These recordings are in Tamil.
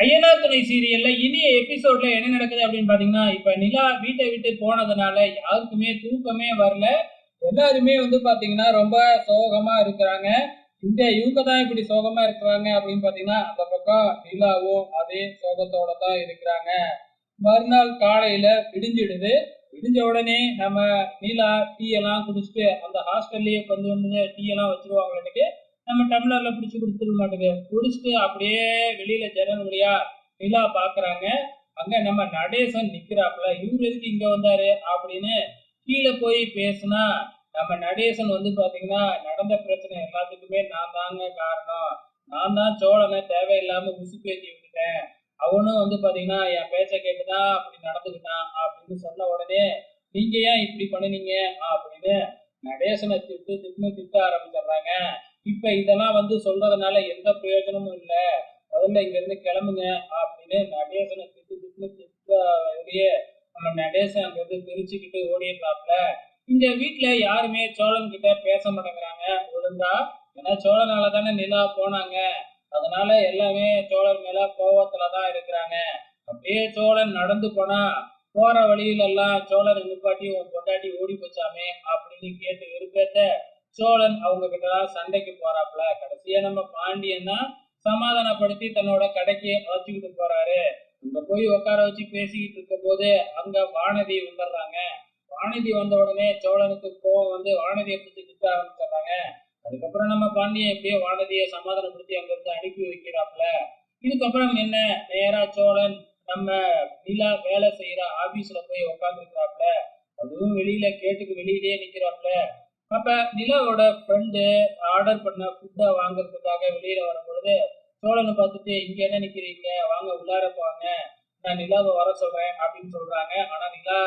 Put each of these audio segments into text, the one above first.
ஐயனா துணை சீரியல்ல இனிய எபிசோட்ல என்ன நடக்குது அப்படின்னு பாத்தீங்கன்னா இப்ப நிலா வீட்டை விட்டு போனதுனால யாருக்குமே தூக்கமே வரல. எல்லாருமே வந்து பாத்தீங்கன்னா ரொம்ப சோகமா இருக்கிறாங்க. இந்த இவங்க தான் இப்படி சோகமா இருக்கிறாங்க அப்படின்னு பாத்தீங்கன்னா அந்த பக்கம் நிலாவும் அதே சோகத்தோட தான் இருக்கிறாங்க. மறுநாள் காலையில விடிஞ்சிடுது. விடிஞ்ச உடனே நம்ம நீலா டீ எல்லாம் குடிச்சிட்டு அந்த ஹாஸ்டல்லயே கொண்டு வந்து டீ எல்லாம் வச்சிருவாங்களுக்கு நம்ம டம்ளர்ல பிடிச்சி கொடுத்துட மாட்டேங்குது பிடிச்சிட்டு அப்படியே வெளியில ஜன்னல் வழியா நிலா பாக்குறாங்க. அங்க நம்ம நடேசன் நிக்கிறாப்புல. இவரு எதுக்கு இங்க வந்தாரு? அப்படின்னு கீழே போய் பேசுனா நம்ம நடேசன் வந்து பாத்தீங்கன்னா நடந்த பிரச்சனை எல்லாத்துக்குமே நான் தாங்க காரணம். நான் தான் சோழனை தேவையில்லாம உசுப்பேத்தி விட்டுட்டேன். அவனும் வந்து பாத்தீங்கன்னா என் பேச்ச கேட்டுதான் அப்படி நடந்துக்கிட்டான் அப்படின்னு சொன்ன உடனே நீங்க ஏன் இப்படி பண்ணுனீங்க? அப்படின்னு நடேசனை திட்டு திட்டுன்னு திட்ட ஆரம்பிச்சிடுறாங்க. இப்ப இதெல்லாம் வந்து சொல்றதுனால எந்த பிரயோஜனமும் இல்ல. முதல்ல இங்க இருந்து கிளம்புங்க அப்படின்னு நடேசனை திட்டு திட்டு திட்டே நம்ம நடேசன் அங்க இருந்து பிரிச்சுக்கிட்டு ஓடிடுறாப்ல. இந்த வீட்டுல யாருமே சோழன் கிட்ட பேச மாட்டேங்கிறாங்க. ஒழுங்கா? ஏன்னா சோழனால தானே நிலா போனாங்க. அதனால எல்லாமே சோழன் மேல கோவத்துலதான் இருக்கிறாங்க. அப்படியே சோழன் நடந்து போனா போற வழியில எல்லாம் சோழர் நிப்பாட்டி உன் பொண்டாட்டி ஓடி போச்சாமே அப்படின்னு கேட்டு விருப்பத்த சோழன் அவங்க கிட்ட சண்டைக்கு போறாப்புல. கடைசியா நம்ம பாண்டியன்னா சமாதானப்படுத்தி தன்னோட கடைக்கு அழைச்சிக்கிட்டு போறாரு. அங்க போய் உட்கார வச்சு பேசிக்கிட்டு இருக்க போது அங்க வானதி வந்துடுறாங்க. வானதி வந்த உடனே சோழனுக்கு கோவம் வந்து வானதியை பிடிச்சி திட்ட ஆரம்பிச்சிடுறாங்க. அதுக்கப்புறம் நம்ம பாண்டியன் எப்படியோ வானதியை சமாதானப்படுத்தி அங்க இருந்து அனுப்பி வைக்கிறாப்புல. இதுக்கப்புறம் என்ன? நேரா சோழன் நம்ம நிலா வேலை செய்யற ஆபீஸ்ல போய் உட்காந்துருக்கிறாப்புல அதுவும் வெளியில கேட்டுக்கு வெளியிலேயே நிக்கிறாப்புல. அப்ப நிலாவோட ஃப்ரெண்டு ஆர்டர் பண்ண ஃபுட்டை வாங்குறதுக்காக வெளியில வரும்பொழுது சோழனை பார்த்துட்டு இங்க என்ன நிக்கிறீங்க? வாங்க உள்ளார போவாங்க நான் நிலாவை வர சொல்றேன் அப்படின்னு சொல்றாங்க. ஆனா நிலா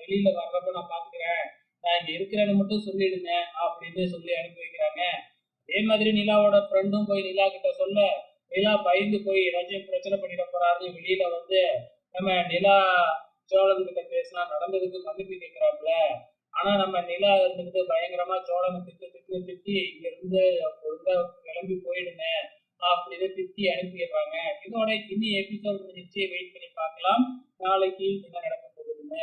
வெளியில வர்றப்ப நான் பாத்துக்கிறேன் நான் இங்க இருக்கிறேன்னு மட்டும் சொல்லிடுங்க அப்படின்னு சொல்லி அனுப்பி வைக்கிறாங்க. அதே மாதிரி நிலாவோட ஃப்ரெண்டும் போய் நிலா கிட்ட சொல்ல நிலா பயந்து போய் ஏதாச்சும் பிரச்சனை பண்ணிட போறாருன்னு வெளியில வந்து நம்ம நிலா சோழன் கிட்ட பேசினா நடந்ததுக்கு மன்னிப்பு கேட்கிறாப்புல. ஆனா நம்ம நிலா இருந்துகிட்டு பயங்கரமா சோழனை திட்டு திட்டு திட்டி இங்க இருந்து ஒழுங்கா கிளம்பி போயிடுங்க. அப்படின்னு திட்டி அனுப்பிடுறாங்க. இதோட இனி எபிசோட் நிச்சயம் வெயிட் பண்ணி பார்க்கலாம். நாளைக்கு என்ன நடக்க போகுதுன்னு.